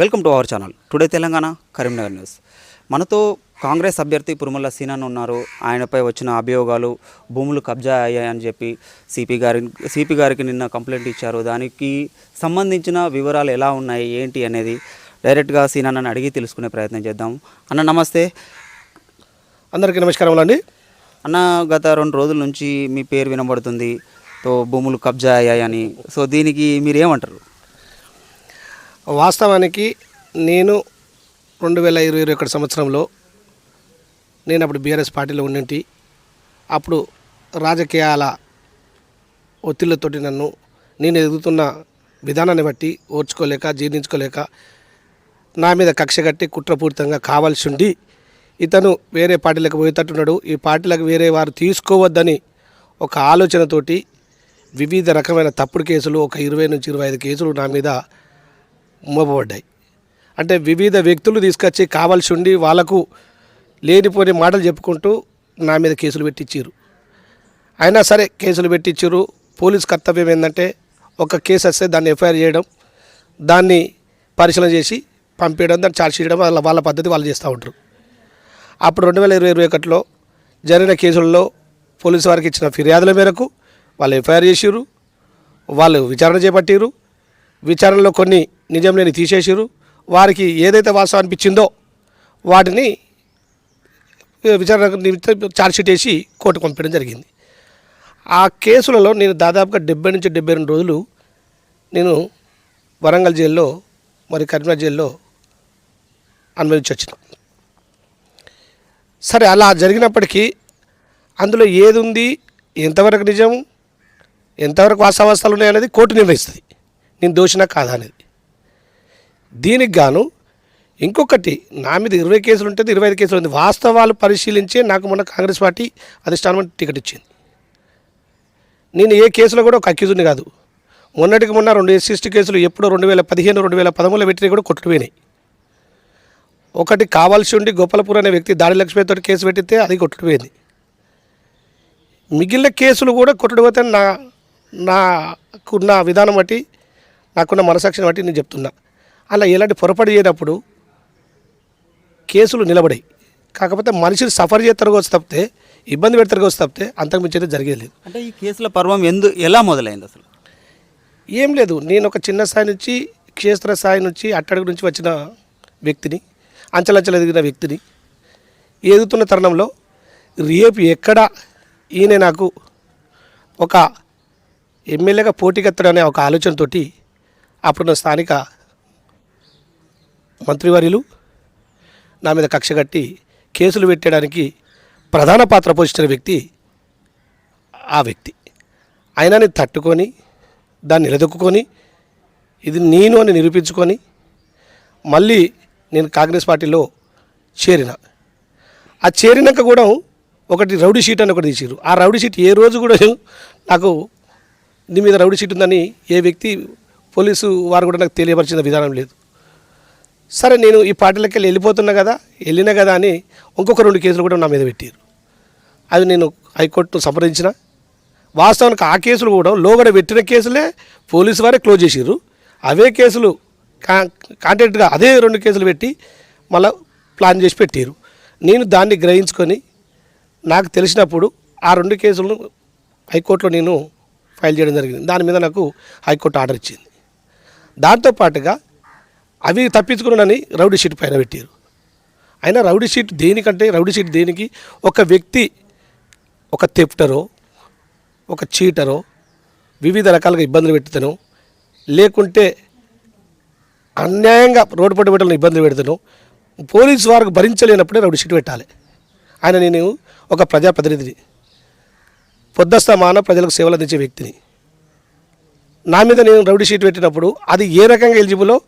Welcome to our channel. Today Telangana Karimnagar news. మనతో కాంగ్రెస్ అభ్యర్థి పురుమల సీనన్ ఉన్నారు. ఆయనపై వచ్చిన అభియోగాలు భూములు కబ్జా అయ్యాయని చెప్పి సిపి గారి సిపి గారికి నిన్న కంప్లైంట్ ఇచ్చారు. దానికి సంబంధించిన వివరాలు ఎలా ఉన్నాయి ఏంటి అనేది డైరెక్ట్గా సీనన్ అని అడిగి తెలుసుకునే ప్రయత్నం చేద్దాం. అన్న నమస్తే. అందరికీ నమస్కారం అండి. అన్న గత రెండు రోజుల నుంచి మీ పేరు వినబడుతుంది. తో భూములు కబ్జా అయ్యాయని. సో దీనికి మీరు ఏమంటారు వాస్తవానికి నేను రెండు వేల ఇరవై ఇరవై ఒకటి సంవత్సరంలో నేను అప్పుడు బీఆర్ఎస్ పార్టీలో ఉండింటి అప్పుడు రాజకీయాల ఒత్తిళ్ళతోటి నన్ను నేను ఎదుగుతున్న విధానాన్ని బట్టి ఓర్చుకోలేక జీర్ణించుకోలేక నా మీద కక్ష కట్టి కుట్రపూరితంగా కావాల్సి ఉండి ఇతను వేరే పార్టీలకు పోయేటట్టున్నాడు ఈ పార్టీలకు వేరే వారు తీసుకోవద్దని ఒక ఆలోచనతోటి వివిధ రకమైన తప్పుడు కేసులు ఒక ఇరవై నుంచి ఇరవై ఐదు కేసులు నా మీద మోపబడ్డాయి. అంటే వివిధ వ్యక్తులు తీసుకొచ్చి కావాల్సి ఉండి వాళ్ళకు లేనిపోని మాటలు చెప్పుకుంటూ నా మీద కేసులు పెట్టించారు అయినా సరే కేసులు పెట్టించారు పోలీస్ కర్తవ్యం ఏంటంటే ఒక కేసు వస్తే దాన్ని ఎఫ్ఐఆర్ చేయడం దాన్ని పరిశీలన చేసి పంపించడం దాన్ని ఛార్జ్ చేయడం వాళ్ళ వాళ్ళ పద్ధతి వాళ్ళు చేస్తూ ఉంటారు. అప్పుడు రెండు వేల ఇరవై ఇరవై ఒకటిలో జరిగిన కేసుల్లో పోలీసు వారికి ఇచ్చిన ఫిర్యాదుల మేరకు వాళ్ళు ఎఫ్ఐఆర్ చేసిర్రు. వాళ్ళు విచారణ చేపట్టిరు విచారణలో కొన్ని నిజం లేని తీసేసిరు వారికి ఏదైతే వాస్తవం అనిపించిందో వాటిని విచారణ నిమిత్తం ఛార్జ్షీట్ వేసి కోర్టుకు పంపించడం జరిగింది. ఆ కేసులలో నేను దాదాపుగా డెబ్బై నుంచి డెబ్బై రెండు రోజులు నేను వరంగల్ జైల్లో మరి కరీంనగర్ జైల్లో అనుభవించి వచ్చిన. సరే అలా జరిగినప్పటికీ అందులో ఏది ఉంది ఎంతవరకు నిజం ఎంతవరకు వాస్తవాస్తాలు ఉన్నాయనేది కోర్టు నిర్ణయిస్తుంది. నేను దోషినా కాదా అనేది. దీనికి గాను ఇంకొకటి నా మీద ఇరవై కేసులు ఉంటుంది ఇరవై ఐదు కేసులు ఉంది. వాస్తవాలు పరిశీలించే నాకు మొన్న కాంగ్రెస్ పార్టీ అధిష్టానం టికెట్ ఇచ్చింది. నేను ఏ కేసులో కూడా ఒక అక్యూజుని కాదు. మొన్నటికి మొన్న రెండు ఎస్సీ కేసులు ఎప్పుడో రెండు వేల పదిహేను రెండు వేల పదమూడులో పెట్టిన కూడా కొట్టుపోయినాయి ఒకటి కావాల్సి ఉండి గోపాలపూర్ అనే వ్యక్తి దాడి లక్ష్మితో కేసు పెట్టితే అది కొట్టుకుపోయింది. మిగిలిన కేసులు కూడా కొట్టుకుపోతే నా నాకున్న విధానం బట్టి నాకున్న మనసాక్షిని బట్టి నేను చెప్తున్నా. అలా ఎలాంటి పొరపాటు చేయనప్పుడు కేసులు నిలబడాయి. కాకపోతే మనిషిని సఫర్ చేస్తారు వచ్చి తప్పితే ఇబ్బంది పెడతారు వచ్చి తప్పితే అంతకు మించి అయితే జరిగేది లేదు. అంటే ఈ కేసుల పర్వం ఎందు ఎలా మొదలైంది అసలు? ఏం లేదు. నేను ఒక చిన్న స్థాయి నుంచి క్షేత్ర స్థాయి నుంచి అట్టడుగు నుంచి వచ్చిన వ్యక్తిని అంచెలంచెలు ఎదిగిన వ్యక్తిని ఎదుగుతున్న తరుణంలో రేపు ఎక్కడ ఈయన నాకు ఒక ఎమ్మెల్యేగా పోటీకెత్తడనే ఒక ఆలోచనతోటి అప్పుడున్న స్థానిక మంత్రివర్యులు నా మీద కక్ష కట్టి కేసులు పెట్టడానికి ప్రధాన పాత్ర పోషించిన వ్యక్తి ఆ వ్యక్తి. ఆయనని తట్టుకొని దాన్ని నిలదొక్కుని ఇది నేను అని నిరూపించుకొని మళ్ళీ నేను కాంగ్రెస్ పార్టీలో చేరిన. ఆ చేరినాక కూడా ఒకటి రౌడీ షీట్ అని ఒకటి తీసిరు ఆ రౌడీ షీట్ ఏ రోజు కూడా నాకు నీ మీద రౌడీ షీట్ ఉందని ఏ వ్యక్తి పోలీసు వారు కూడా నాకు తెలియపరిచిన విధానం లేదు. సరే నేను ఈ పార్టీలకి వెళ్ళి వెళ్ళిపోతున్నా కదా వెళ్ళినా కదా అని ఇంకొక రెండు కేసులు కూడా నా మీద పెట్టారు. అవి నేను హైకోర్టును సంప్రదించిన. వాస్తవానికి ఆ కేసులు కూడా లోగడ పెట్టిన కేసులే పోలీసు వారే క్లోజ్ చేసిర్రు. అవే కేసులు కా కాంటాక్ట్గా అదే రెండు కేసులు పెట్టి మళ్ళీ ప్లాన్ చేసి పెట్టారు నేను దాన్ని గ్రహించుకొని నాకు తెలిసినప్పుడు ఆ రెండు కేసులను హైకోర్టులో నేను ఫైల్ చేయడం జరిగింది. దాని మీద నాకు హైకోర్టు ఆర్డర్ ఇచ్చింది. దాంతోపాటుగా అవి తప్పించుకున్నానని రౌడీ షీట్ పైన పెట్టారు. అయినా రౌడీ షీట్ దేనికంటే రౌడీ షీట్ దేనికి ఒక వ్యక్తి ఒక తెప్టరో ఒక చీటరో వివిధ రకాలుగా ఇబ్బందులు పెడతాను లేకుంటే అన్యాయంగా రోడ్డు పట్టు పెట్టాలని ఇబ్బందులు పెడతాను పోలీసు వారికి భరించలేనప్పుడే రౌడీ షీట్ పెట్టాలి. ఆయన నేను ఒక ప్రజాప్రతినిధిని పొద్దస్తమాన ప్రజలకు సేవలు అందించే వ్యక్తిని. నా మీద నేను రౌడీ షీట్ పెట్టినప్పుడు అది ఏ రకంగా ఎలిజిబులో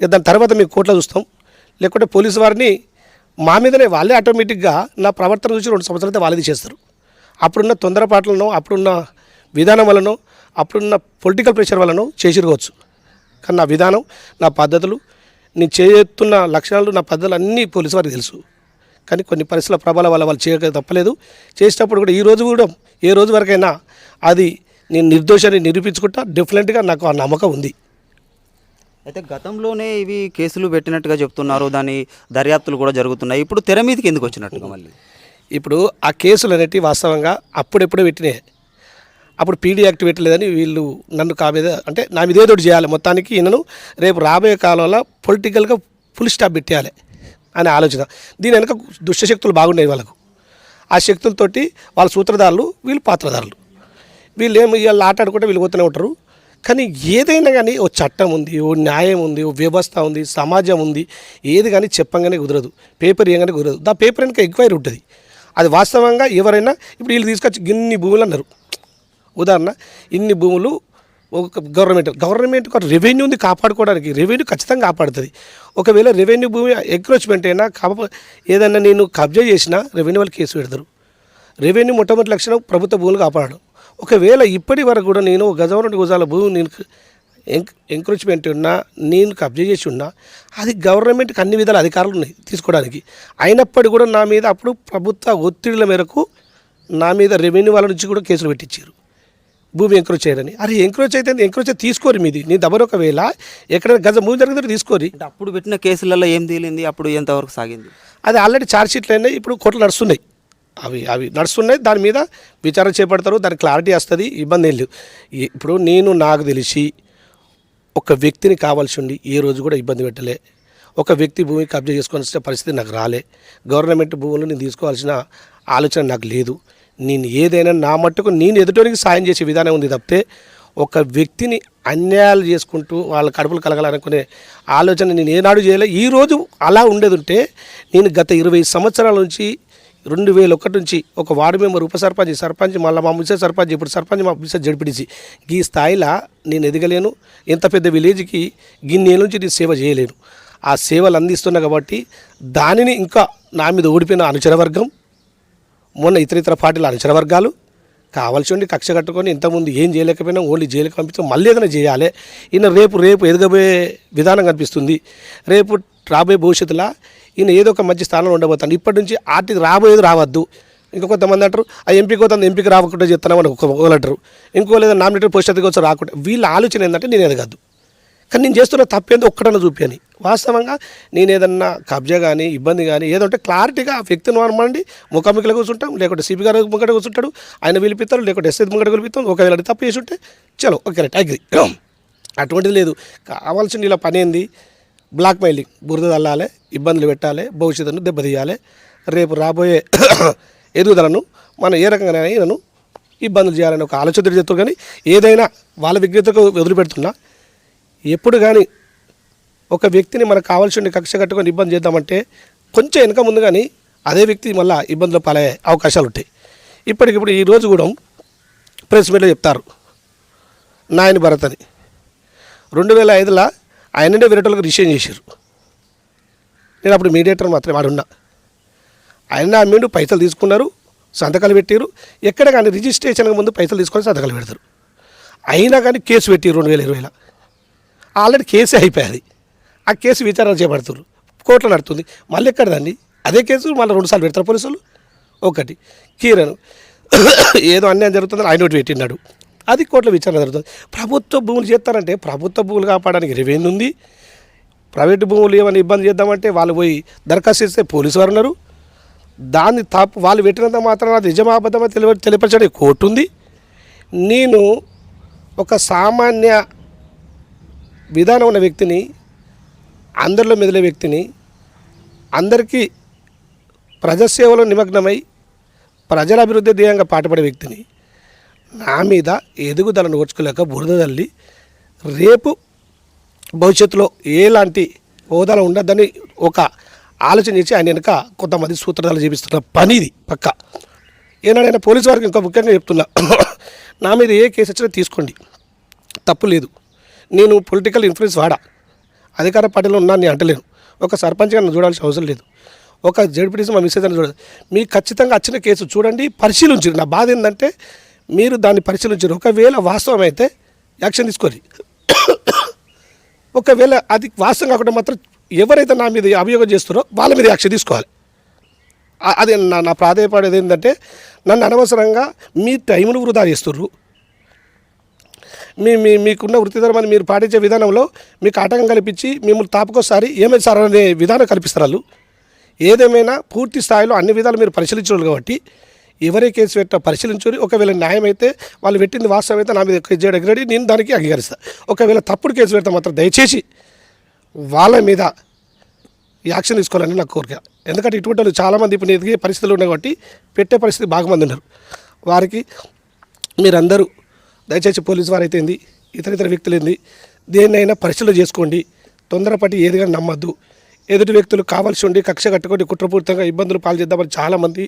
ఇక దాని తర్వాత మేము కోర్టులో చూస్తాం. లేకుంటే పోలీసు వారిని మా మీదనే వాళ్ళే ఆటోమేటిక్గా నా ప్రవర్తన చూసి రెండు సంవత్సరాలైతే వాళ్ళది చేస్తారు. అప్పుడున్న తొందరపాట్లనో అప్పుడున్న విధానం వలనో అప్పుడున్న పొలిటికల్ ప్రెషర్ వలనో చేసిరుకోవచ్చు కానీ నా విధానం నా పద్ధతులు నేను చేస్తున్న లక్షణాలు నా పద్ధతులు అన్నీ పోలీసు వారికి తెలుసు. కానీ కొన్ని పరిస్థితుల ప్రభావం వల్ల వాళ్ళు చేయక తప్పలేదు. చేసేటప్పుడు కూడా ఈ రోజు కూడా ఏ రోజు వరకైనా అది నేను నిర్దోషాన్ని నిరూపించుకుంటా డెఫినెట్గా నాకు ఆ నమ్మకం ఉంది. అయితే గతంలోనే ఇవి కేసులు పెట్టినట్టుగా చెప్తున్నారు. దాని దర్యాప్తులు కూడా జరుగుతున్నాయి. ఇప్పుడు తెర మీదకి ఎందుకు వచ్చినట్టుగా మళ్ళీ? ఇప్పుడు ఆ కేసులు అనేటివి వాస్తవంగా అప్పుడెప్పుడే పెట్టినాయి. అప్పుడు పీడీ యాక్ట్ పెట్టలేదని వీళ్ళు నన్ను కా మీద అంటే నా మీద ఏదో చేయాలి. మొత్తానికి ఈయనను రేపు రాబోయే కాలంలో పొలిటికల్గా ఫుల్ స్టాప్ పెట్టేయాలి అనే ఆలోచన. దీని వెనక దుష్టశక్తులు బాగుండేవి వాళ్ళకు. ఆ శక్తులతోటి వాళ్ళ సూత్రధారులు వీళ్ళు పాత్రధారులు. వీళ్ళు ఏమి వీళ్ళు ఆటాడుకుంటే వీళ్ళు పోతూనే ఉంటారు. కానీ ఏదైనా కానీ ఓ చట్టం ఉంది ఓ న్యాయం ఉంది ఓ వ్యవస్థ ఉంది సమాజం ఉంది ఏది కానీ చెప్పంగానే కుదరదు పేపర్ ఇవ్వగానే కుదరదు. దా పేపర్ వెనక ఎంక్వైరీ ఉంటుంది. అది వాస్తవంగా ఎవరైనా ఇప్పుడు వీళ్ళు తీసుకొచ్చి ఇన్ని భూములు అన్నారు. ఉదాహరణ ఇన్ని భూములు ఒక గవర్నమెంట్ గవర్నమెంట్ ఒక రెవెన్యూ ఉంది కాపాడుకోవడానికి రెవెన్యూ ఖచ్చితంగా కాపాడుతుంది. ఒకవేళ రెవెన్యూ భూమి ఎంక్రోచ్మెంట్ అయినా కాప ఏదన్నా నేను కబ్జా చేసినా రెవెన్యూ వాళ్ళు కేసు పెడతారు. రెవెన్యూ మొట్టమొదటి లక్షణం ప్రభుత్వ భూములు కాపాడడం. ఒకవేళ ఇప్పటి వరకు కూడా నేను గజం రెండు గజాల భూమి నేను ఎంక్ ఎంక్రోచ్మెంట్ ఉన్నా నేను కబ్జా చేసి ఉన్నా అది గవర్నమెంట్కి అన్ని విధాల అధికారులు ఉన్నాయి తీసుకోవడానికి. అయినప్పటికీ కూడా నా మీద అప్పుడు ప్రభుత్వ ఒత్తిడిల మేరకు నా మీద రెవెన్యూ వాళ్ళ నుంచి కూడా కేసులు పెట్టించారు. భూమి ఎంక్రోచ్ చేయరని అరే ఎంక్రోచ్ అయితే ఎంక్రోచ్ అయితే తీసుకోరు మీది. నీ దగ్గర ఒకవేళ ఎక్కడైనా గజ భూమి జరిగితే తీసుకోరి. అప్పుడు పెట్టిన కేసులలో ఏం తేలింది? అప్పుడు ఎంతవరకు సాగింది? అది ఆల్రెడీ ఛార్జ్ షీట్లు అయినాయి ఇప్పుడు కోర్టులు నడుస్తున్నాయి. అవి అవి నడుస్తున్నాయి. దాని మీద విచారణ చేపడతారు. దాని క్లారిటీ వస్తుంది. ఇబ్బంది ఏం లేదు. ఇప్పుడు నేను నాకు తెలిసి ఒక వ్యక్తిని కావాల్సి ఉండి ఏ రోజు కూడా ఇబ్బంది పెట్టలే. ఒక వ్యక్తి భూమి కబ్జా చేసుకోవాల్సిన పరిస్థితి నాకు రాలే. గవర్నమెంట్ భూములు నేను తీసుకోవాల్సిన ఆలోచన నాకు లేదు. నేను ఏదైనా నా మట్టుకు నేను ఎదుటోనికి సాయం చేసే విధానం ఉంది తప్పితే ఒక వ్యక్తిని అన్యాయాలు చేసుకుంటూ వాళ్ళ కడుపులు కలగాలనుకునే ఆలోచన నేను ఏనాడు చేయలే. ఈ రోజు అలా ఉండేది ఉంటే నేను గత ఇరవై సంవత్సరాల నుంచి రెండు వేల ఒకటి నుంచి ఒక వార్డు మెంబర్ ఉప సర్పంచ్ సర్పంచ్ మళ్ళీ మా ముసే సర్పంచ్ ఇప్పుడు సర్పంచ్ మా ముసే జడిపిడిచి ఈ స్థాయిలో నేను ఎదగలేను. ఎంత పెద్ద విలేజ్కి గిన్నేళ్ళ నుంచి నేను సేవ చేయలేను. ఆ సేవలు అందిస్తున్నా కాబట్టి దానిని ఇంకా నా మీద ఓడిపోయిన అనుచర వర్గం మొన్న ఇతర ఇతర పార్టీల అనుచర వర్గాలు కావాల్సి ఉండి కక్ష కట్టుకొని ఇంతకుముందు ఏం చేయలేకపోయినా ఓన్లీ జైలుకి పంపిస్తే మళ్ళీ ఏదైనా చేయాలి. ఈయన రేపు రేపు ఎదగబోయే విధానం కనిపిస్తుంది. రేపు రాబోయే భవిష్యత్తులో ఈయన ఏదో ఒక మంచి స్థానంలో ఉండబోతాడు. ఇప్పటి నుంచి ఆర్టీకి రాబోయేది రావద్దు. ఇంకా కొంతమంది అంటారు ఆ ఎంపీకి పోతుంది ఎంపీకి రాకుండా చెప్తున్నామని ఒక ఒకరు అంటారు. ఇంకో లేదా నామినేటెడ్ పోస్ట్ అధికి వచ్చి రాకుండా వీళ్ళ ఆలోచన ఏంటంటే నేను ఎదగద్దు కానీ నేను చేస్తున్న తప్పేందో ఒక్కడన్నా చూపాను వాస్తవంగా నేను ఏదన్నా కబ్జా కానీ ఇబ్బంది కానీ ఏదో ఉంటే క్లారిటీగా ఆ వ్యక్తిని అనమండి ముఖాముఖిలో కూర్చుంటాం లేకుంటే సిపి గారు ముంగట కూర్చుంటాడు ఆయన పిలిపిస్తారు లేకుంటే ఎస్ఐ ముంగట పిలిపిస్తాం ఒకవేళ తప్పు చేసి ఉంటే చలో. ఓకే రైట్ అగ్రి అటువంటిది లేదు. కావాల్సిన ఇలా పని ఏంది? Black mailing. బురద తల్లాలి ఇబ్బందులు పెట్టాలి భవిష్యత్తును దెబ్బతీయాలి. రేపు రాబోయే ఎదుగుదలను మనం ఏ రకంగా ఈయనను ఇబ్బందులు చేయాలని ఒక ఆలోచన చెప్తారు కానీ ఏదైనా వాళ్ళ విజ్ఞతకు వదిలిపెడుతున్నా ఎప్పుడు కానీ ఒక వ్యక్తిని మనకు కావాల్సిన కక్ష కట్టుకొని ఇబ్బంది చేద్దామంటే కొంచెం వెనక ముందు కానీ అదే వ్యక్తి మళ్ళీ ఇబ్బందులు పాలయ్యే అవకాశాలు ఉంటాయి. ఇప్పటికిప్పుడు ఈ రోజు కూడా ప్రెస్ మీట్లో చెప్తారు నాయని భరత్ అని. రెండు వేల ఐదులో ఆయననే వేరేటోళ్ళకి రిసీవ్ చేశారు. నేను అప్పుడు మీడియేటర్ మాత్రమే వాడున్నా ఆయన అమ్మిండు పైసలు తీసుకున్నారు సంతకాలు పెట్టారు ఎక్కడ కానీ రిజిస్ట్రేషన్కి ముందు పైసలు తీసుకొని సంతకాలు పెడతారు. అయినా కానీ కేసు పెట్టి రెండు వేల ఇరవైలో. ఆల్రెడీ కేసే అయిపోయింది. ఆ కేసు విచారణ చేపడుతున్నారు కోర్టులో నడుతుంది. మళ్ళీ ఎక్కడదండి అదే కేసు మళ్ళీ రెండుసార్లు పెడతారు పోలీసులు. ఒకటి కీరను. ఏదో అన్యాయం జరుగుతుందని ఆయన ఒకటి పెట్టినాడు అది కోర్టులో విచారణ జరుగుతుంది. ప్రభుత్వ భూములు చేస్తారంటే ప్రభుత్వ భూములు కాపాడడానికి రెవెన్యూ ఉంది. ప్రైవేటు భూములు ఏమైనా ఇబ్బంది చేద్దామంటే వాళ్ళు పోయి దరఖాస్తు చేస్తే పోలీసు వారు ఉన్నారు. దాన్ని తప్పు వాళ్ళు పెట్టినంత మాత్రం అది నిజమాబద్ధమా తెలియ తెలియపరచడానికి కోర్టు ఉంది. నేను ఒక సామాన్య విధానం ఉన్న వ్యక్తిని అందరిలో మెదిలే వ్యక్తిని అందరికీ ప్రజాసేవలో నిమగ్నమై ప్రజల అభివృద్ధి ధ్యేయంగా పాటుపడే వ్యక్తిని నా మీద ఎదుగుదలను ఓర్చుకోలేక బురద తల్లి రేపు భవిష్యత్తులో ఎలాంటి హోదాలో ఉండద్దని ఒక ఆలోచన చేసి ఆయన వెనుక కొంతమంది సూత్రాలు చేపిస్తున్న పని ఇది పక్క. ఏనాడైనా పోలీసు వారికి ఇంకా ముఖ్యంగా చెప్తున్నా నా మీద ఏ కేసు వచ్చినా తీసుకోండి. తప్పు లేదు. నేను పొలిటికల్ ఇన్ఫ్లుయెన్స్ వాడా. అధికార పార్టీలో ఉన్నా నేను అంటలేను. ఒక సర్పంచ్గా నన్ను చూడాల్సిన అవసరం లేదు. ఒక జడ్పీటీసీ మా మిస్సెస్ అని చూడదు మీకు ఖచ్చితంగా వచ్చిన కేసు చూడండి పరిశీలించరు నా బాధ ఏంటంటే మీరు దాన్ని పరిశీలించారు. ఒకవేళ వాస్తవం అయితే యాక్షన్ తీసుకోరు. ఒకవేళ అది వాస్తవం కాకుండా మాత్రం ఎవరైతే నా మీద అభియోగం చేస్తారో వాళ్ళ మీద యాక్షన్ తీసుకోవాలి. అదే అది నా నా ప్రాధాయపడేది ఏంటంటే నన్ను అనవసరంగా మీ టైంను వృధా చేస్తుర్రు. మీ మీ మీకున్న వృత్తిధర్మాన్ని మీరు పాటించే విధానంలో మీకు ఆటంకం కల్పించి మిమ్మల్ని తాపకోసారి ఏమైంది సార్ అనే విధానం కల్పిస్తారు వాళ్ళు. ఏదేమైనా పూర్తి స్థాయిలో అన్ని విధాలు మీరు పరిశీలించారు కాబట్టి ఎవరే కేసు పెట్టినా పరిశీలించుని ఒకవేళ న్యాయం అయితే వాళ్ళు పెట్టింది వాస్తవం అయితే నా మీద కేసు చేయడానికి నేను దానికి అంగీకరిస్తాను ఒకవేళ తప్పుడు కేసు పెడితే మాత్రం దయచేసి వాళ్ళ మీద యాక్షన్ తీసుకోవాలని నా కోరిక. ఎందుకంటే ఇటువంటి వాళ్ళు చాలామంది ఇప్పుడు ఎదిగే పరిస్థితులు ఉన్నాయి కాబట్టి పెట్టే పరిస్థితి బాగా మంది ఉన్నారు. వారికి మీరందరూ దయచేసి పోలీసు వారైతే ఏంది ఇతర ఇతర వ్యక్తులు ఏంది దేన్నైనా పరిశీలన చేసుకోండి. తొందరపడి ఏదిగా నమ్మద్దు. ఎదుటి వ్యక్తులు కావాల్సి ఉండి కక్ష కట్టుకొని కుట్రపూరితంగా ఇబ్బందులు పాలు చాలామంది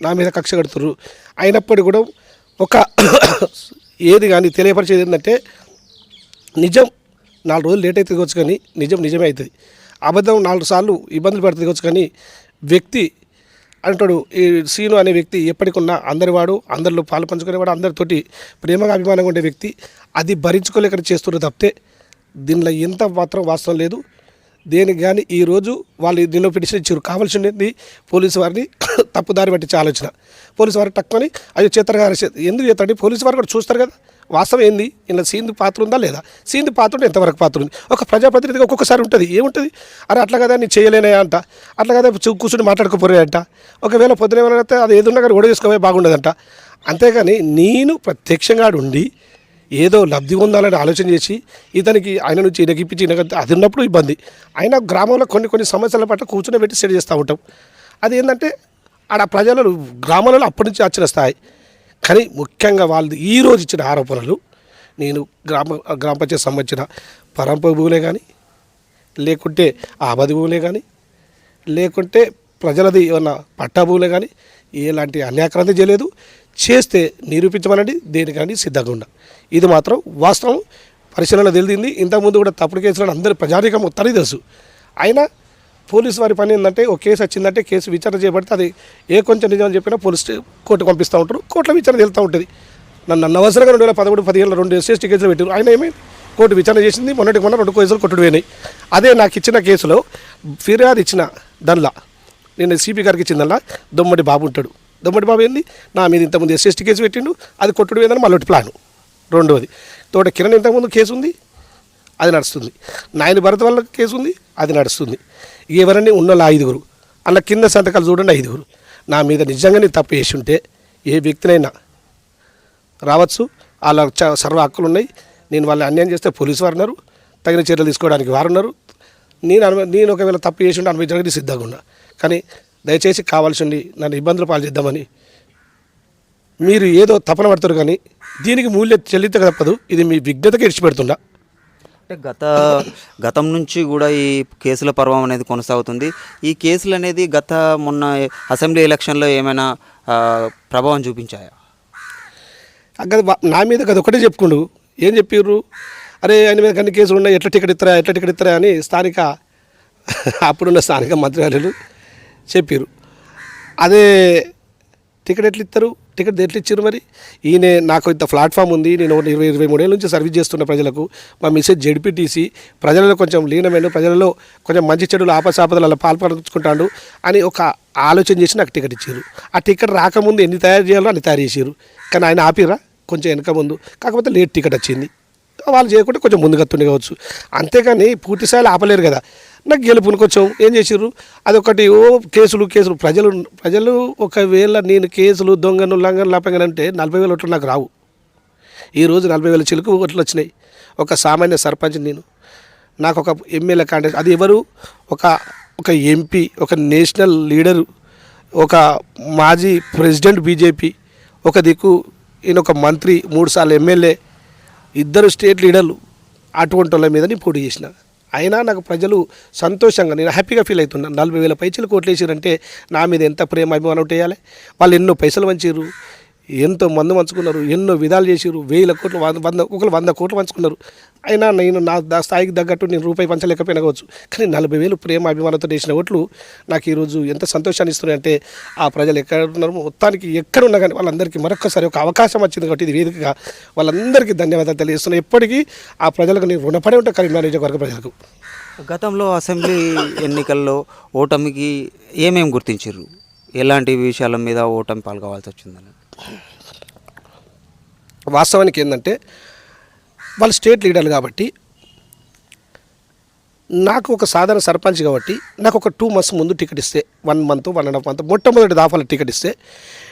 నా మీద కక్ష కడుతున్నారు అయినప్పటికీ కూడా ఒక ఏది కానీ తెలియపరిచేది ఏంటంటే నిజం నాలుగు రోజులు లేట్ అయితే దిగొచ్చు కానీ నిజం నిజమే అవుతుంది. అబద్ధం నాలుగు సార్లు ఇబ్బందులు పడితే దిగొచ్చు కానీ వ్యక్తి అంటాడు ఈ సీను అనే వ్యక్తి ఎప్పటికున్నా అందరివాడు అందరిలో పాలు పంచుకునేవాడు అందరితోటి ప్రేమగా అభిమానంగా ఉండే వ్యక్తి అది భరించుకోలేక చేస్తున్న తప్పితే దీనిలో ఎంత మాత్రం వాస్తవం లేదు. దేనికి కానీ ఈరోజు వాళ్ళు దీనిలో పిటిషన్ ఇచ్చారు. కావాల్సి ఉండేది పోలీసు వారిని తప్పుదారి పట్టించే ఆలోచన. పోలీసు వారు తక్కువని అయ్యో చేస్తారు కదా ఎందుకు చేస్తాడు పోలీసు వారు కూడా చూస్తారు కదా. వాస్తవం ఏంది? ఇలా సీంది పాత్ర ఉందా లేదా? సీంది పాత్ర ఉంటే ఎంతవరకు పాత్ర ఉంది? ఒక ప్రజాప్రతినిధిగా ఒక్కొక్కసారి ఉంటుంది. ఏముంటుంది? అరే అట్లా కదా నేను చేయలేనా అంట. అట్లా కదా కూర్చుని మాట్లాడుకోపోయాయంట ఒకవేళ పొద్దున ఏమైనా అయితే అది ఏదున్నా కానీ ఓడ చేసుకోవే బాగుండదంట. అంతేగాని నేను ప్రత్యక్షంగా ఉండి ఏదో లబ్ధి పొందాలని ఆలోచన చేసి ఇతనికి ఆయన నుంచి ఈయనకి ఇప్పించి ఈయనకి అది ఉన్నప్పుడు ఇబ్బంది. ఆయన గ్రామంలో కొన్ని కొన్ని సమస్యల పట్ల కూర్చొని పెట్టి సెట్ చేస్తూ ఉంటాం. అది ఏంటంటే ఆడ ప్రజలు గ్రామాలలో అప్పటి నుంచి వచ్చిన స్థాయి. కానీ ముఖ్యంగా వాళ్ళు ఈ రోజు ఇచ్చిన ఆరోపణలు నేను గ్రామ గ్రామ పంచాయతీ సంబంధించిన పరంప భూములే కానీ లేకుంటే ఆబది భూములే కానీ లేకుంటే ప్రజలది ఏమన్నా పట్టా భూములే కానీ ఎలాంటి అన్యాక్రాంతి చేయలేదు. చేస్తే నిరూపించమనండి దేనికండి సిద్ధంగా ఉండ. ఇది మాత్రం వాస్తవం. పరిశీలన తెలిసింది. ఇంతకుముందు కూడా తప్పుడు కేసులను అందరి ప్రజానికం మొత్తానికి తెలుసు. అయినా పోలీసు వారి పని ఏంటంటే ఒక కేసు వచ్చిందంటే కేసు విచారణ చేయబడితే అది ఏ కొంచెం నిజం చెప్పినా పోలీస్ కోర్టు పంపిస్తూ ఉంటారు. కోర్టులో విచారణ వెళ్తూ ఉంటుంది. నన్ను అనవసరంగా రెండు వేల పదమూడు పదిహేను రెండు ఎస్ఎస్టీ కేసులు పెట్టారు ఆయన ఏమి? కోర్టు విచారణ చేసింది. మొన్నటి మొన్న రెండు కేసులు కొట్టుడు పోయినాయి. అదే నాకు ఇచ్చిన కేసులో ఫిర్యాదు ఇచ్చిన దానిలా నేను సిపి గారికి ఇచ్చిన దొమ్మడి బాబు ఉంటాడు. దొమ్మటి బాబు ఏంది? నా మీద ఇంతకుముందు ఎస్ఎస్టీ కేసు పెట్టిండు అది కొట్టుడు పోయిందని మళ్ళీ ప్లాను. రెండవది తోట కిరణ్ ఇంతకుముందు కేసు ఉంది అది నడుస్తుంది. నాయన భరత్ వల్ల కేసు ఉంది అది నడుస్తుంది. ఎవరన్నీ ఉన్న ఐదుగురు అలా కింద సంతకాలు చూడండి ఐదుగురు. నా మీద నిజంగానే తప్పు చేసి ఉంటే ఏ వ్యక్తినైనా రావచ్చు వాళ్ళ చ- సర్వ హక్కులు ఉన్నాయి. నేను వాళ్ళు అన్యాయం చేస్తే పోలీసు వారు ఉన్నారు తగిన చర్యలు తీసుకోవడానికి వారు ఉన్నారు. నేను అనుభ నేను ఒకవేళ తప్పు చేసి ఉంటే అనుభవించడానికి సిద్ధంగా ఉన్నా. కానీ దయచేసి కావాల్సి ఉండి నన్ను ఇబ్బందులు పాలు చేద్దామని మీరు ఏదో తపన పడతారు కానీ దీనికి మూల్యం చెల్లించక తప్పదు. ఇది మీ విఘ్నతకి ఇడిచిపెడుతుండా అంటే గత గతం నుంచి కూడా ఈ కేసుల పర్వం అనేది కొనసాగుతుంది. ఈ కేసులు అనేది గత మొన్న అసెంబ్లీ ఎలక్షన్లో ఏమైనా ప్రభావం చూపించాయా? వా- నా మీద కదా ఒకటే చెప్పుకుండు. ఏం చెప్పిర్రు? అరే ఆయన మీద అన్ని కేసులు ఉన్నాయి? ఎట్లా టికెట్ ఇస్తారా ఎట్లా టికెట్ ఇస్తారా అని స్థానిక అప్పుడున్న స్థానిక మంత్రివర్యులు చెప్పారు అదే టికెట్ ఎట్లా ఇస్తారు టికెట్ ఎట్లా ఇచ్చారు మరి? ఈయన నాకు ఇంత ప్లాట్ఫామ్ ఉంది నేను ఒక ఇరవై ఇరవై మూడేళ్ళ నుంచి సర్వీస్ చేస్తున్న ప్రజలకు మా మిస్సెస్ జెడ్పీటీసీ ప్రజలలో కొంచెం లీనమైన ప్రజలలో కొంచెం మంచి చెడులు ఆపసాపదలలో పాల్పడుచుకుంటాడు అని ఒక ఆలోచన చేసి నాకు టికెట్ ఇచ్చారు ఆ టికెట్ రాకముందు ఎన్ని తయారు చేయాలో అన్ని తయారు చేసారు కానీ ఆయన ఆపిరా కొంచెం వెనక ముందు. కాకపోతే లేట్ టికెట్ వచ్చింది. వాళ్ళు చేయకుండా కొంచెం ముందుగా తుండి కావచ్చు. అంతేగాని పూర్తి స్థాయిలో ఆపలేరు కదా. నాకు గెలుపుని కొంచెం ఏం చేసిర్రు? అదొకటి ఓ కేసులు కేసులు. ప్రజలు ప్రజలు ఒకవేళ నేను కేసులు దొంగను లంగను లపంగను అంటే నలభై వేల ఓట్లు నాకు రావు. ఈరోజు నలభై వేల చిలుకు ఓట్లు వచ్చినాయి. ఒక సామాన్య సర్పంచ్ నేను. నాకు ఒక ఎమ్మెల్యే కాంటాక్ట్ అది ఎవరు? ఒక ఒక ఎంపీ ఒక నేషనల్ లీడరు ఒక మాజీ ప్రెసిడెంట్ బీజేపీ ఒక దిక్కు ఈయన ఒక మంత్రి మూడుసార్లు ఎమ్మెల్యే ఇద్దరు స్టేట్ లీడర్లు అటువంటి వాళ్ళ మీద నేను పోటీ చేసిన. అయినా నాకు ప్రజలు సంతోషంగా నేను హ్యాపీగా ఫీల్ అవుతున్నాను నలభై వేల పైసలు కోట్లు వేసారంటే నా మీద ఎంత ప్రేమ అభిమానం చేయాలి వాళ్ళు ఎన్నో పైసలు పంచారు ఎంతో మందు పంచుకున్నారు ఎన్నో విధాలు చేసారు వేల కోట్లు వంద వంద ఒకరు వంద కోట్లు పంచుకున్నారు. అయినా నేను నా దా స్థాయికి తగ్గట్టు నేను రూపాయి పంచలేకపోయినా కావచ్చు. కానీ నలభై వేలు ప్రేమ అభిమానంతో చేసిన ఓట్లు నాకు ఈరోజు ఎంత సంతోషాన్ని ఇస్తున్నాయి అంటే ఆ ప్రజలు ఎక్కడ ఉన్నారు మొత్తానికి ఎక్కడున్నా కానీ వాళ్ళందరికీ మరొకసారి ఒక అవకాశం వచ్చింది కాబట్టి ఇది వేదికగా వాళ్ళందరికీ ధన్యవాదాలు తెలియజేస్తున్నాను ఎప్పటికీ ఆ ప్రజలకు నేను రుణపడి ఉంటాను కరీంనగర్ నియోజకవర్గ ప్రజలకు. గతంలో అసెంబ్లీ ఎన్నికల్లో ఓటమికి ఏమేమి గుర్తించారు ఎలాంటి విషయాల మీద ఓటమి పాల్గొవాల్సి వచ్చిందని? వాస్తవానికి ఏంటంటే వాళ్ళు స్టేట్ లీడర్లు కాబట్టి నాకు ఒక సాధారణ సర్పంచ్ కాబట్టి నాకు ఒక టూ మంత్స్ ముందు టికెట్ ఇస్తే one month one and half month మొట్టమొదటి దాఫాల టికెట్ ఇస్తే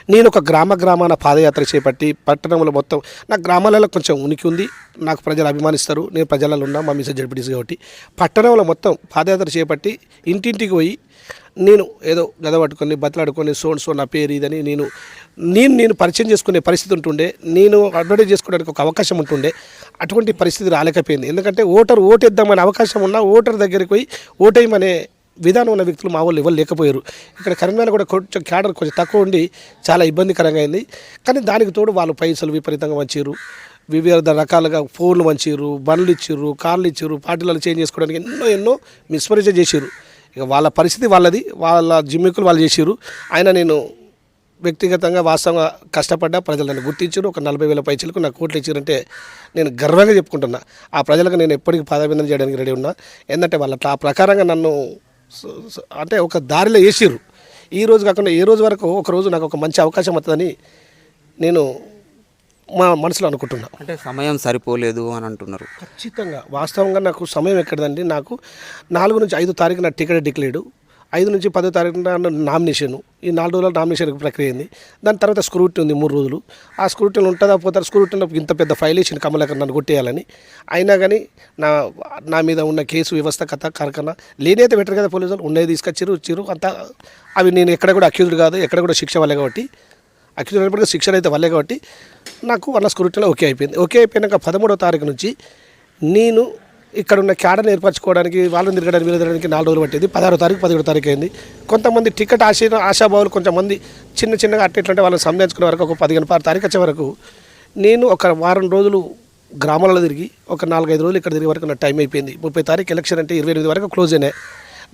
నేను ఒక గ్రామ గ్రామాన పాదయాత్ర చేపట్టి పట్టణంలో మొత్తం నా గ్రామాలలో కొంచెం ఉనికి ఉంది నాకు ప్రజలు అభిమానిస్తారు నేను ప్రజలలో ఉన్నా మా మిసెస్ జడ్పీటీసీ కాబట్టి పట్టణంలో మొత్తం పాదయాత్ర చేపట్టి ఇంటింటికి పోయి నేను ఏదో గద పట్టుకొని బతలాడుకొని సోన్ సో నా పేరు ఇదని నేను నేను నేను పరిచయం చేసుకునే పరిస్థితి ఉంటుండే. నేను అడ్వర్టైజ్ చేసుకోవడానికి ఒక అవకాశం ఉంటుండే. అటువంటి పరిస్థితి రాలేకపోయింది. ఎందుకంటే ఓటర్ ఓటేద్దామనే అవకాశం ఉన్నా ఓటర్ దగ్గరికి పోయి ఓటేయమనే విధానం ఉన్న వ్యక్తులు మా వాళ్ళు ఎవరు లేకపోయారు. ఇక్కడ కరీంనగర్ కూడా కొంచెం క్యాడర్ కొంచెం తక్కువ ఉండి చాలా ఇబ్బందికరంగా అయింది. కానీ దానికి తోడు వాళ్ళు పైసలు విపరీతంగా వచ్చారు వివిధ రకాలుగా ఫోన్లు వంచారు బండ్లు ఇచ్చారు కార్లు ఇచ్చారు పార్టీలలో చేంజ్ చేసుకోవడానికి ఎన్నో ఎన్నో మిస్పరిచ చేసారు ఇక వాళ్ళ పరిస్థితి వాళ్ళది. వాళ్ళ జిమ్మికులు వాళ్ళు చేసిరు ఆయన నేను వ్యక్తిగతంగా వాస్తవంగా కష్టపడ్డా ప్రజలు నన్ను గుర్తించారు ఒక నలభై వేల పైచలకు నాకు కోట్లు ఇచ్చారంటే నేను గర్వంగా చెప్పుకుంటున్నా. ఆ ప్రజలకు నేను ఎప్పటికీ పాదాభిందన చేయడానికి రెడీ ఉన్నా. ఏంటంటే వాళ్ళ ఆ ప్రకారంగా నన్ను అంటే ఒక దారిలో వేసిర్రు. ఈ రోజు కాకుండా ఏ రోజు వరకు ఒక రోజు నాకు ఒక మంచి అవకాశం వస్తుందని నేను మా మనసులో అనుకుంటున్నా. అంటే సమయం సరిపోలేదు అని అంటున్నారు. ఖచ్చితంగా. వాస్తవంగా నాకు సమయం ఎక్కడదండి? నాకు నాలుగు నుంచి ఐదు తారీఖు నా టికెట్ డిక్లేర్డు. ఐదు నుంచి పదో తారీఖు నామినేషన్. ఈ నాలుగు రోజుల నామినేషన్ ప్రక్రియ అయింది. దాని తర్వాత స్క్రూటీ ఉంది మూడు రోజులు. ఆ స్క్రూటీలో ఉంటుందా పోతారు స్క్రూటీలో ఇంత పెద్ద ఫైల్ వేసిన కమలాకర్ నన్ను కొట్టేయాలని. అయినా కానీ నా నా మీద ఉన్న కేసు వ్యవస్థ కథ కార్ఖానా లేనైతే బెటర్ కదా పోలీసులు? ఉన్నది తీసుకొచ్చారు వచ్చారు అంతా అవి నేను ఎక్కడ కూడా అక్యూజ్డ్ కాదు. ఎక్కడ కూడా శిక్ష వల్లే కాబట్టి అక్యూజ్ అయినప్పటికీ శిక్షణ అయితే వల్లే కాబట్టి నాకు వన్ స్క్రూటీలో ఓకే అయిపోయింది. ఓకే అయిపోయినాక పదమూడవ తారీఖు నుంచి నేను ఇక్కడ ఉన్న క్యాడర్ని ఏర్పరచుకోవడానికి వాళ్ళని తిరగడానికి వీళ్ళు తిరగడానికి నాలుగు రోజులు పట్టింది. పదహారో తారీఖు పదిహేడు తారీఖు అయింది. కొంతమంది టికెట్ ఆశ ఆశాభావులు కొంతమంది చిన్న చిన్నగా అట్టిట్లంటే వాళ్ళని సంధించుకునే వరకు ఒక పదిహేను పారు తారీఖు వచ్చే వరకు నేను ఒక వారం రోజులు గ్రామాలలో తిరిగి ఒక నాలుగైదు రోజులు ఇక్కడ తిరిగే వరకు నా టైం అయిపోయింది. ముప్పై తారీఖు ఎలక్షన్ అంటే ఇరవై ఎనిమిది వరకు క్లోజ్ అయినాయి.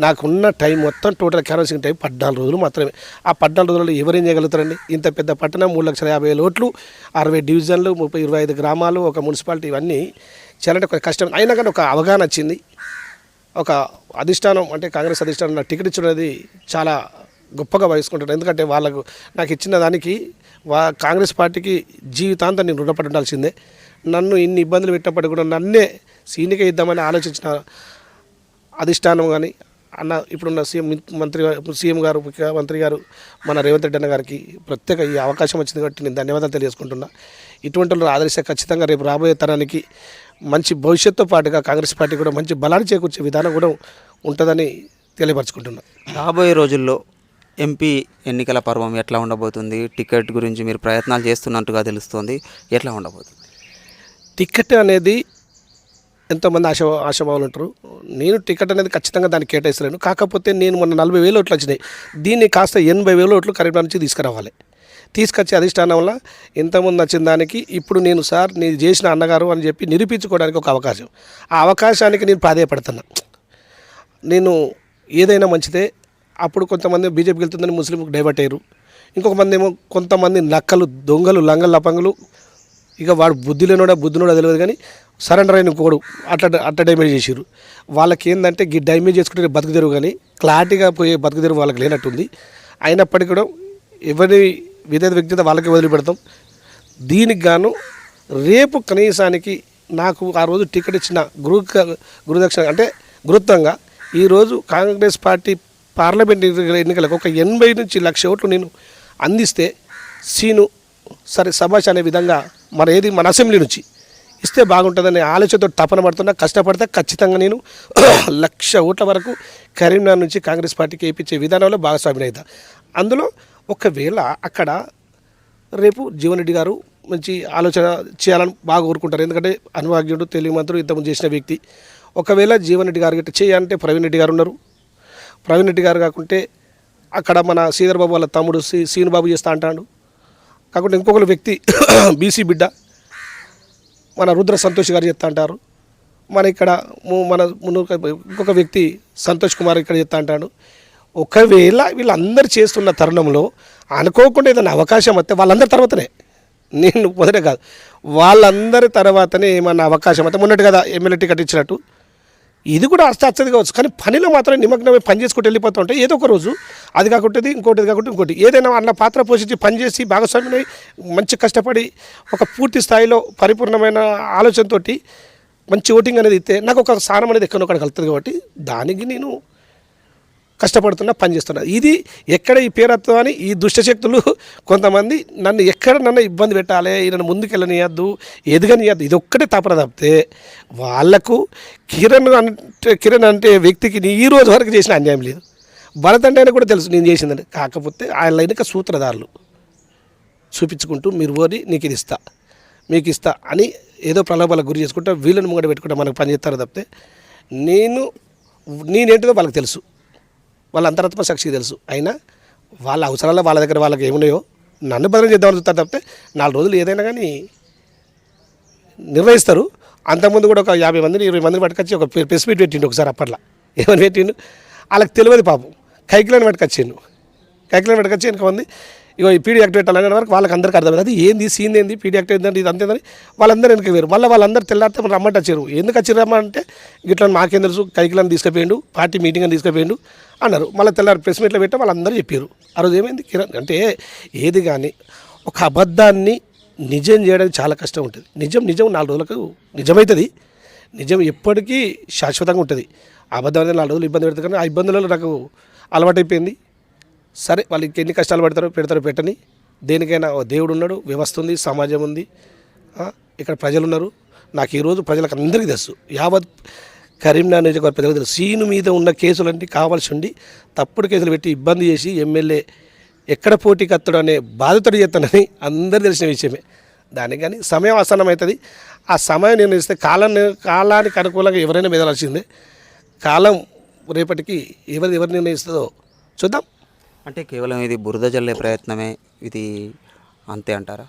నాకున్న టైం మొత్తం టోటల్ క్యాన్వాసింగ్ టైం పద్నాలుగు రోజులు మాత్రమే. ఆ పద్నాలుగు రోజుల్లో ఎవరేం చేయగలుగుతారండి? ఇంత పెద్ద పట్టణం మూడు లక్షల యాభై వేల ఓట్లు అరవై డివిజన్లు ముప్పై ఇరవై ఐదు గ్రామాలు ఒక మున్సిపాలిటీ ఇవన్నీ చేయాలంటే కొంచెం కష్టం. అయినా కానీ ఒక అవగాహన వచ్చింది. ఒక అధిష్టానం అంటే కాంగ్రెస్ అధిష్టానం నాకు టికెట్ ఇచ్చినది చాలా గొప్పగా వహిస్తుంటారు ఎందుకంటే వాళ్ళకు నాకు ఇచ్చిన దానికి వా కాంగ్రెస్ పార్టీకి జీవితాంతం నేను రుణపడి ఉండాల్సిందే. నన్ను ఇన్ని ఇబ్బందులు పెట్టినప్పటికీ కూడా నన్నే సీనికే ఇద్దామని ఆలోచించిన అధిష్టానం కానీ అన్న ఇప్పుడున్న సీఎం మంత్రి సీఎం గారు ముఖ్యమంత్రి గారు మన రేవంత్ రెడ్డి అన్న గారికి ప్రత్యేక ఈ అవకాశం వచ్చింది కాబట్టి నేను ధన్యవాదాలు తెలియజేసుకుంటున్నా. ఇటువంటి వాళ్ళు ఆదరిస్తే ఖచ్చితంగా రేపు రాబోయే తరానికి మంచి భవిష్యత్తుతో పాటుగా కాంగ్రెస్ పార్టీ కూడా మంచి బలాన్ని చేకూర్చే విధానం కూడా ఉంటుందని తెలియపరచుకుంటున్నా. రాబోయే రోజుల్లో ఎంపీ ఎన్నికల పర్వం ఎట్లా ఉండబోతుంది? టికెట్ గురించి మీరు ప్రయత్నాలు చేస్తున్నట్టుగా తెలుస్తోంది. ఎట్లా ఉండబోతుంది? టికెట్ అనేది ఎంతోమంది ఆశ ఆశాభావాలు ఉంటారు. నేను టికెట్ అనేది ఖచ్చితంగా దాన్ని కేటాయిస్తాను కాకపోతే నేను మొన్న నలభై వేలు ఓట్లు వచ్చినాయి. దీన్ని కాస్త ఎనభై వేల ఓట్లు కరీంనగర్ నుంచి తీసుకురావాలి. తీసుకొచ్చే అధిష్టానం వల్ల ఎంతమంది వచ్చిన దానికి ఇప్పుడు నేను సార్ నేను చేసిన అన్నగారు అని చెప్పి నిరూపించుకోవడానికి ఒక అవకాశం. ఆ అవకాశానికి నేను ప్రాధాయపడుతున్నా. నేను ఏదైనా మంచిదే. అప్పుడు కొంతమంది బీజేపీకి వెళ్తుందని ముస్లింకి డైవర్ట్ అయ్యారు. ఇంకొక మంది ఏమో కొంతమంది నక్కలు దొంగలు లంగలు లపంగులు ఇక వాడు బుద్ధి లేనోడా బుద్ధినోడా తెలియదు కానీ సరెండర్ అయిన ఇంకోడు అట్లా అట్లా డ్యామేజ్ చేసారు వాళ్ళకి ఏంటంటే గి డ్యామేజ్ చేసుకుంటే బతుకు తెరువు కానీ క్లారిటీగా పోయే బతుకు తెరువు వాళ్ళకి లేనట్టుంది. అయినప్పటికీ కూడా ఎవరి విధేత వ్యక్తిత వాళ్ళకి వదిలిపెడతాం. దీనికి గాను రేపు కనీసానికి నాకు ఆ రోజు టికెట్ ఇచ్చిన గురు గురుదక్షిణ అంటే గురుత్వంగా ఈరోజు కాంగ్రెస్ పార్టీ పార్లమెంట్ ఎన్నికలకు ఒక ఎనభై నుంచి లక్ష ఓట్లు నేను అందిస్తే సీను సరే సభాష్ అనే విధంగా మన ఏది మన అసెంబ్లీ నుంచి ఇస్తే బాగుంటుందనే ఆలోచనతో తపన పడుతున్నా కష్టపడితే ఖచ్చితంగా నేను లక్ష ఓట్ల వరకు కరీంనగర్ నుంచి కాంగ్రెస్ పార్టీకి వేయించే విధానంలో భాగస్వామిని అవుతా అందులో ఒకవేళ అక్కడ రేపు జీవన్ రెడ్డి గారు మంచి ఆలోచన చేయాలని బాగా కోరుకుంటారు. ఎందుకంటే అనుభాగ్యుడు తెలుగు మంత్రులు ఇంతకుముందు చేసిన వ్యక్తి. ఒకవేళ జీవన్ రెడ్డి గారు గిట్ట చేయాలంటే ప్రవీణ్ రెడ్డి గారు ఉన్నారు. ప్రవీణ్ రెడ్డి గారు కాకుంటే అక్కడ మన శ్రీధర్ బాబు వాళ్ళ తమ్ముడు శ్రీ శ్రీనుబాబు చేస్తా అంటాడు కాకుండా ఇంకొక వ్యక్తి బీసీ బిడ్డ. మన రుద్ర సంతోష్ గారు చెప్తా అంటారు. మన ఇక్కడ ము- మన మును- ఇంకొక వ్యక్తి సంతోష్ కుమార్ ఇక్కడ చెప్తా అంటాడు. ఒకవేళ వీళ్ళందరూ చేస్తున్న తరుణంలో అనుకోకుండా ఏదైనా అవకాశం వస్తే వాళ్ళందరి తర్వాతనే. నేను మొదటే కాదు. వాళ్ళందరి తర్వాతనే ఏమన్నా అవకాశం అయితే మొన్నటి కదా ఎమ్మెల్యే టికెట్ ఇచ్చినట్టు. ఇది కూడా అష్ట అచ్చది కావచ్చు. కానీ పనిలో మాత్రం నిమగ్నమై పని చేసుకుంటూ వెళ్ళిపోతూ ఉంటే ఏదో ఒక రోజు అది కాకుంటుంది ఇంకోటి కాకుంటే ఇంకోటి ఏదైనా అన్న పాత్ర పోషించి పనిచేసి భాగస్వామిని మంచి కష్టపడి ఒక పూర్తి స్థాయిలో పరిపూర్ణమైన ఆలోచనతోటి మంచి ఓటింగ్ అనేది ఇస్తే నాకు ఒక స్థానం అనేది ఎక్కడో ఒకటి కలుగుతుంది కాబట్టి దానికి నేను కష్టపడుతున్నా పనిచేస్తున్నా ఇది ఎక్కడ ఈ పేరత్వం అని ఈ దుష్టశక్తులు కొంతమంది నన్ను ఎక్కడ నన్ను ఇబ్బంది పెట్టాలి నన్ను ముందుకెళ్ళనియద్దు ఎదగనియద్దు ఇది ఒక్కటే తపన తప్పితే వాళ్ళకు కిరణ్ అంటే కిరణ్ అంటే వ్యక్తికి నీ ఈ రోజు వరకు చేసిన అన్యాయం లేదు. భరత్ అంటే ఆయన కూడా తెలుసు నేను చేసిందని. కాకపోతే ఆయన ఇంకా సూత్రధారులు. చూపించుకుంటూ మీరు ఓరి నీకు ఇది ఇస్తా మీకు ఇస్తా అని ఏదో ప్రలోభాలకు గురి చేసుకుంటా వీళ్ళని ముంగట పెట్టుకుంటా మనకు పని చేస్తారు తప్పితే నేను నేనేంటిదో వాళ్ళకి తెలుసు. వాళ్ళ అంతరాత్మ సాక్షికి తెలుసు. అయినా వాళ్ళ అవసరాలు వాళ్ళ దగ్గర వాళ్ళకి ఏమున్నాయో నన్ను బదిలీ చేద్దామని చూస్తారు తప్పితే నాలుగు రోజులు ఏదైనా కానీ నిర్వహిస్తారు. అంతకుముందు కూడా ఒక యాభై మందిని ఇరవై మందిని పట్టుకొచ్చి ఒక ప్రెస్ మీట్ పెట్టిండు ఒకసారి అప్పట్లో. ఏమని పెట్టిండు? వాళ్ళకి తెలియదు పాపం. కైకిలను పట్టుకొచ్చిండు. కైకిలను పట్టుకొచ్చి మంది ఇగో ఈ పీడీ యాక్టివేట్ అనే వరకు వాళ్ళకి అందరికీ అర్థమైంది. అది ఏంది? సీన్ ఏంది? పీడీ యాక్టివేట్ ఏంది ఇది అంతేందని వాళ్ళందరూ వెనక వేరు మళ్ళీ వాళ్ళందరూ తెల్లారితే రమ్మంటే వచ్చారు ఎందుకు వచ్చిరమ్మా అంటే ఇట్లా మాకేం తెలుసు కైకిలని తీసుకుపోయిండు పార్టీ మీటింగ్ అని తీసుకుపోయిండు అన్నారు. మళ్ళీ తెల్లారి ప్రెస్ మీట్లో పెట్టి వాళ్ళందరూ చెప్పారు. ఆ రోజు ఏమైంది? కిరణ్ అంటే ఏది కానీ ఒక అబద్ధాన్ని నిజం చేయడానికి చాలా కష్టం ఉంటుంది. నిజం నిజం నాలుగు రోజులకు నిజమవుతుంది నిజం ఎప్పటికీ శాశ్వతంగా ఉంటుంది. అబద్ధం అనేది నాలుగు రోజులు ఇబ్బంది పెడతారు కానీ ఆ ఇబ్బందులలో నాకు అలవాటైపోయింది. సరే వాళ్ళకి ఎన్ని కష్టాలు పెడతారో పెడతారో పెట్టని దేనికైనా ఓ దేవుడు ఉన్నాడు వ్యవస్థ ఉంది సమాజం ఉంది. ఇక్కడ ప్రజలు ఉన్నారు నాకు ఈరోజు ప్రజలకు అందరికీ తెలుసు. యావత్ కరీంనగర్ నియోజకవర్గ ప్రజలకు తెలుసు. సీను మీద ఉన్న కేసులన్నీ కావాల్సి ఉండి తప్పుడు కేసులు పెట్టి ఇబ్బంది చేసి ఎమ్మెల్యే ఎక్కడ పోటీకి అత్తడు అనే బాధితుడు చేస్తానని అందరు తెలిసిన విషయమే. దానికి కానీ సమయం ఆసనం అవుతుంది ఆ సమయం నిర్ణయిస్తే కాలం కాలానికి అనుకూలంగా ఎవరైనా మెదలాల్సిందే కాలం రేపటికి ఎవరు ఎవరు నిర్ణయిస్తుందో చూద్దాం. అంటే కేవలం ఇది బురద జల్లే ప్రయత్నమే ఇది అంతే అంటారా?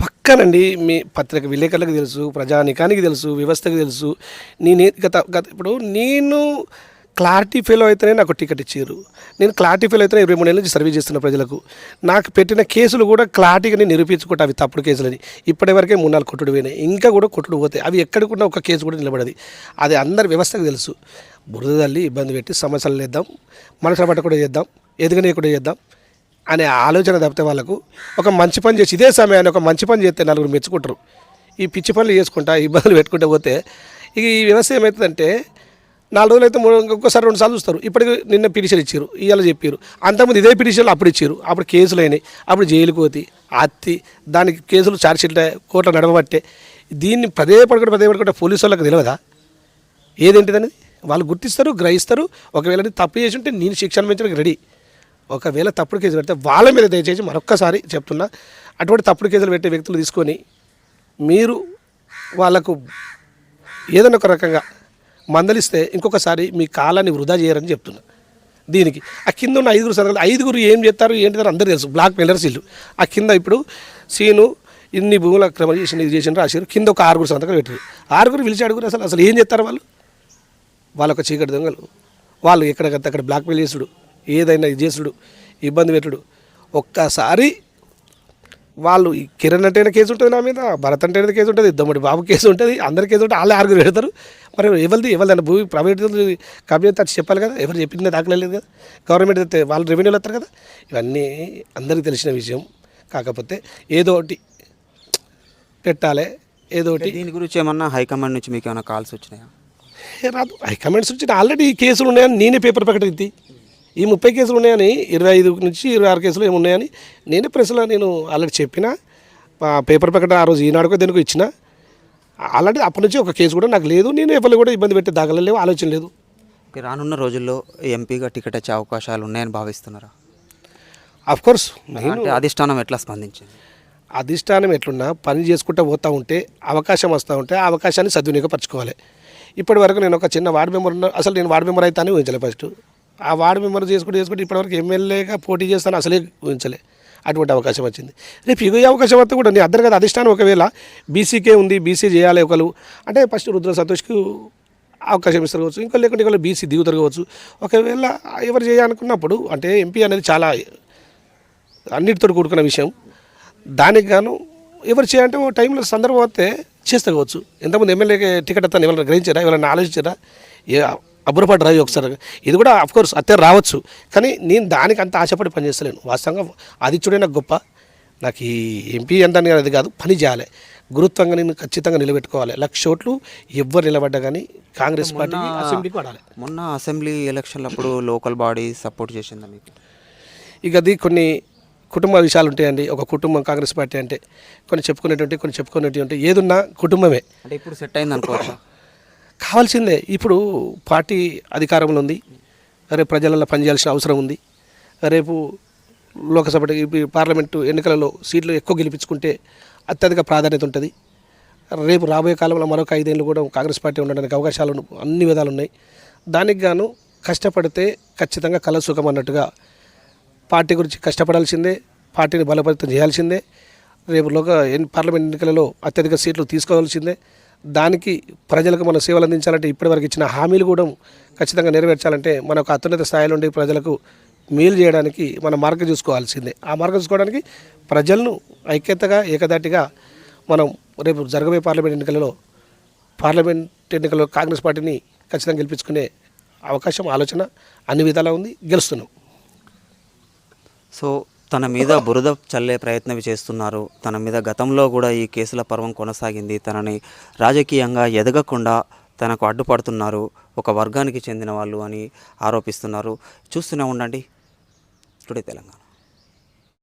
పక్కనండి మీ పత్రిక విలేకరులకు తెలుసు ప్రజానికానికి తెలుసు వ్యవస్థకు తెలుసు. నేనే గత గత ఇప్పుడు నేను క్లారిటీ ఫెయిల్ అయితేనే నాకు టికెట్ ఇచ్చారు. నేను క్లారిటీ ఫెయిల్ అయితేనే ఇరవై మూడు నెలల నుంచి సర్వీస్ చేస్తున్న ప్రజలకు. నాకు పెట్టిన కేసులు కూడా క్లారిటీగా నేను నిరూపించుకుంటా అవి తప్పుడు కేసులని. ఇప్పటివరకే మూడు నాలుగు కొట్టుడు పోయినాయి. ఇంకా కూడా కొట్టుడు పోతాయి. అవి ఎక్కడికున్నా ఒక కేసు కూడా నిలబడది. అది అందరి వ్యవస్థకు తెలుసు. బురద తల్లి ఇబ్బంది పెట్టి సమస్యలు లేద్దాం మనుషుల పట్ట కూడా చేద్దాం. ఎదుగనే కూడా చేద్దాం అనే ఆలోచన తప్పితే వాళ్ళకు ఒక మంచి పని చేసి ఇదే సమయాన్ని ఒక మంచి పని చేస్తే నలుగురు మెచ్చుకుంటారు. ఈ పిచ్చి పనులు చేసుకుంటా ఇబ్బందులు పెట్టుకుంటూ పోతే ఇక ఈ వ్యవస్థ ఏమవుతుందంటే నాలుగు రోజులు అయితే మూడు ఇంకొకసారి రెండు సార్లు చూస్తారు. ఇప్పటికి నిన్న పిటిషన్ ఇచ్చారు ఇవాళ చెప్పారు అంతకుముందు ఇదే పిటిషన్లు అప్పుడు ఇచ్చారు అప్పుడు కేసులు అయినాయి అప్పుడు జైలు కోతి అత్తి దానికి కేసులు ఛార్జ్షీట్ కోర్టులో నడవబట్టే. దీన్ని పదే పడుకుంటే పదే పడుకుంటే పోలీసు వాళ్ళకి తెలియదా ఏదేంటిదనేది? వాళ్ళు గుర్తిస్తారు గ్రహిస్తారు. ఒకవేళ తప్పు చేసి ఉంటే నేను శిక్షణ పెంచడానికి రెడీ ఒకవేళ తప్పుడు కేసులు పెడితే వాళ్ళ మీద దయచేసి మరొక్కసారి చెప్తున్నా అటువంటి తప్పుడు కేసులు పెట్టే వ్యక్తులు తీసుకొని మీరు వాళ్ళకు ఏదైనా ఒక రకంగా మందలిస్తే ఇంకొకసారి మీ కాలాన్ని వృధా చేయరని చెప్తున్నా. దీనికి ఆ కింద ఉన్న ఐదుగురు సంతకాలు ఐదుగురు ఏం చేస్తారు ఏంటి అందరూ తెలుసు. బ్లాక్ మెయిలర్స్ ఇల్లు. ఆ కింద ఇప్పుడు సీను ఇన్ని భూముల క్రమం చేసిన ఇది చేసిన రాశారు కింద ఒక ఆరుగురు సంతకాలు పెట్టారు. ఆరుగురు పిలిచి అడుగురు అసలు అసలు ఏం చేస్తారు వాళ్ళు? వాళ్ళొక చీకటి దొంగలు. వాళ్ళు ఎక్కడికక్కడ అక్కడ బ్లాక్ చేసుడు ఏదైనా ఇది చేసుడు ఇబ్బంది పెట్టుడు. ఒక్కసారి వాళ్ళు ఈ కిరణ్ అంటేనే కేసు ఉంటుంది నా మీద భరత్ అంటేనే కేసు ఉంటుంది దమ్ముడి బాబు కేసు ఉంటుంది అందరి కేసు ఉంటుంది వాళ్ళే ఆరుగురు పెడతారు. మరి ఎవరిది ఎవరిదైనా భూమి ప్రైవేట్ కబ్జా వచ్చి చెప్పాలి కదా ఎవరు చెప్పింది దాఖలేదు కదా. గవర్నమెంట్ అయితే వాళ్ళు రెవెన్యూలు వస్తారు కదా. ఇవన్నీ అందరికీ తెలిసిన విషయం. కాకపోతే ఏదో ఒకటి పెట్టాలి ఏదో ఒకటి. దీని గురించి ఏమన్నా హైకమాండ్ నుంచి మీకు ఏమైనా కాల్స్ వచ్చినాయా? రాదు హైకమాండ్స్ వచ్చి ఆల్రెడీ ఈ కేసులు ఉన్నాయని నేనే పేపర్ ప్రకటించి ఈ ముప్పై కేసులు ఉన్నాయని ఇరవై ఐదు నుంచి ఇరవై ఆరు కేసులు ఏమి ఉన్నాయని నేనే ప్రెస్లో నేను ఆల్రెడీ చెప్పిన. పేపర్ ప్రకటన ఆ రోజు ఈనాడుకో దేనికో ఇచ్చిన. ఆల్రెడీ అప్పటి నుంచి ఒక కేసు కూడా నాకు లేదు. నేను ఎవరు కూడా ఇబ్బంది పెట్టే దాఖలు ఆలోచన లేదు. రానున్న రోజుల్లో ఎంపీగా టికెట్ వచ్చే అవకాశాలు ఉన్నాయని భావిస్తున్నారా? కోర్స్ అధిష్టానం ఎట్లా స్పందించింది? అధిష్టానం ఎట్లున్నా పని చేసుకుంటూ పోతూ ఉంటే అవకాశం వస్తూ ఉంటే ఆ అవకాశాన్ని సద్వినియోగపరచుకోవాలి. ఇప్పటి వరకు నేను ఒక చిన్న వార్డు మెంబర్ ఉన్నా అసలు నేను వార్డు మెంబర్ అవుతానే ఊహించలే ఫస్ట్. ఆ వార్డు మెంబర్ చేసుకుంటూ చేసుకుంటే ఇప్పటివరకు ఎమ్మెల్యేగా పోటీ చేస్తాను అసలే ఊహించలే. అటువంటి అవకాశం వచ్చింది. రేపు ఇగో అవకాశం వస్తే కూడా నేను అద్దరు కదా అధిష్టానం ఒకవేళ బీసీకే ఉంది బీసీ చేయాలి ఒకరు అంటే ఫస్ట్ రుద్ర సంతోష్కి అవకాశం ఇస్తారు కావచ్చు ఇంకా లేకుంటే ఇంకా బీసీ దిగుతారు కావచ్చు. ఒకవేళ ఎవరు చేయాలనుకున్నప్పుడు అంటే ఎంపీ అనేది చాలా అన్నిటితో కూడుకున్న విషయం. దానికి గాను ఎవరు చేయాలంటే ఓ టైంలో సందర్భం వస్తే చేస్తా కావచ్చు. ఎంతమంది ఎమ్మెల్యేకి టికెట్ అత్తాను ఎవరైనా గ్రహించారా ఎవరైనా ఆలోచించారా? ఏ అబ్బురపడ్డ రవి ఒకసారి ఇది కూడా కోర్స్ అత్తే రావచ్చు. కానీ నేను దానికి అంత ఆశపడి పనిచేస్తలేను. వాస్తవంగా ఆదిత్యుడే నాకు గొప్ప. నాకు ఈ ఎంపీ ఎంత అది కాదు. పని చేయాలి. గురుత్వంగా నేను ఖచ్చితంగా నిలబెట్టుకోవాలి. లక్ష ఓట్లు ఎవ్వరు నిలబడ్డా కానీ కాంగ్రెస్ పార్టీ అసెంబ్లీకి వాడాలి. మొన్న అసెంబ్లీ ఎలక్షన్లప్పుడు లోకల్ బాడీ సపోర్ట్ చేసిందా మీకు? ఇక అది కొన్ని కుటుంబ విషయాలు ఉంటాయండి. ఒక కుటుంబం కాంగ్రెస్ పార్టీ అంటే కొన్ని చెప్పుకునేటువంటి కొన్ని చెప్పుకునేటువంటి ఏదున్నా కుటుంబమే. అంటే ఇప్పుడు సెట్ అయింది అనుకోవచ్చా? కావాల్సిందే. ఇప్పుడు పార్టీ అధికారంలో ఉంది. రేపు ప్రజలలో పనిచేయాల్సిన అవసరం ఉంది. రేపు లోకసభ పార్లమెంటు ఎన్నికలలో సీట్లు ఎక్కువ గెలిపించుకుంటే అత్యధిక ప్రాధాన్యత ఉంటుంది. రేపు రాబోయే కాలంలో మరొక ఐదేళ్ళు కూడా కాంగ్రెస్ పార్టీ ఉండడానికి అవకాశాలు అన్ని విధాలు ఉన్నాయి. దానికి గాను కష్టపడితే ఖచ్చితంగా కల సుఖం అన్నట్టుగా పార్టీ గురించి కష్టపడాల్సిందే పార్టీని బలపరితం చేయాల్సిందే. రేపు లోక పార్లమెంట్ ఎన్నికలలో అత్యధిక సీట్లు తీసుకోవాల్సిందే. దానికి ప్రజలకు మన సేవలు అందించాలంటే ఇప్పటివరకు ఇచ్చిన హామీలు కూడా ఖచ్చితంగా నెరవేర్చాలంటే మన ఒక అత్యున్నత స్థాయిలో ఉండి ప్రజలకు మేలు చేయడానికి మన మార్గం చూసుకోవాల్సిందే. ఆ మార్గం చూసుకోవడానికి ప్రజలను ఐక్యతగా ఏకదాటిగా మనం రేపు జరగబోయే పార్లమెంట్ ఎన్నికలలో పార్లమెంట్ ఎన్నికల్లో కాంగ్రెస్ పార్టీని ఖచ్చితంగా గెలిపించుకునే అవకాశం ఆలోచన అన్ని విధాలా ఉంది. గెలుస్తున్నాం. సో తన మీద బురద చల్లే ప్రయత్నం చేస్తున్నారు. తన మీద గతంలో కూడా ఈ కేసుల పర్వం కొనసాగింది. తనని రాజకీయంగా ఎదగకుండా తనకు అడ్డుపడుతున్నారు. ఒక వర్గానికి చెందిన వాళ్ళు అని ఆరోపిస్తున్నారు. చూస్తూనే ఉండండి. టుడే తెలంగాణ.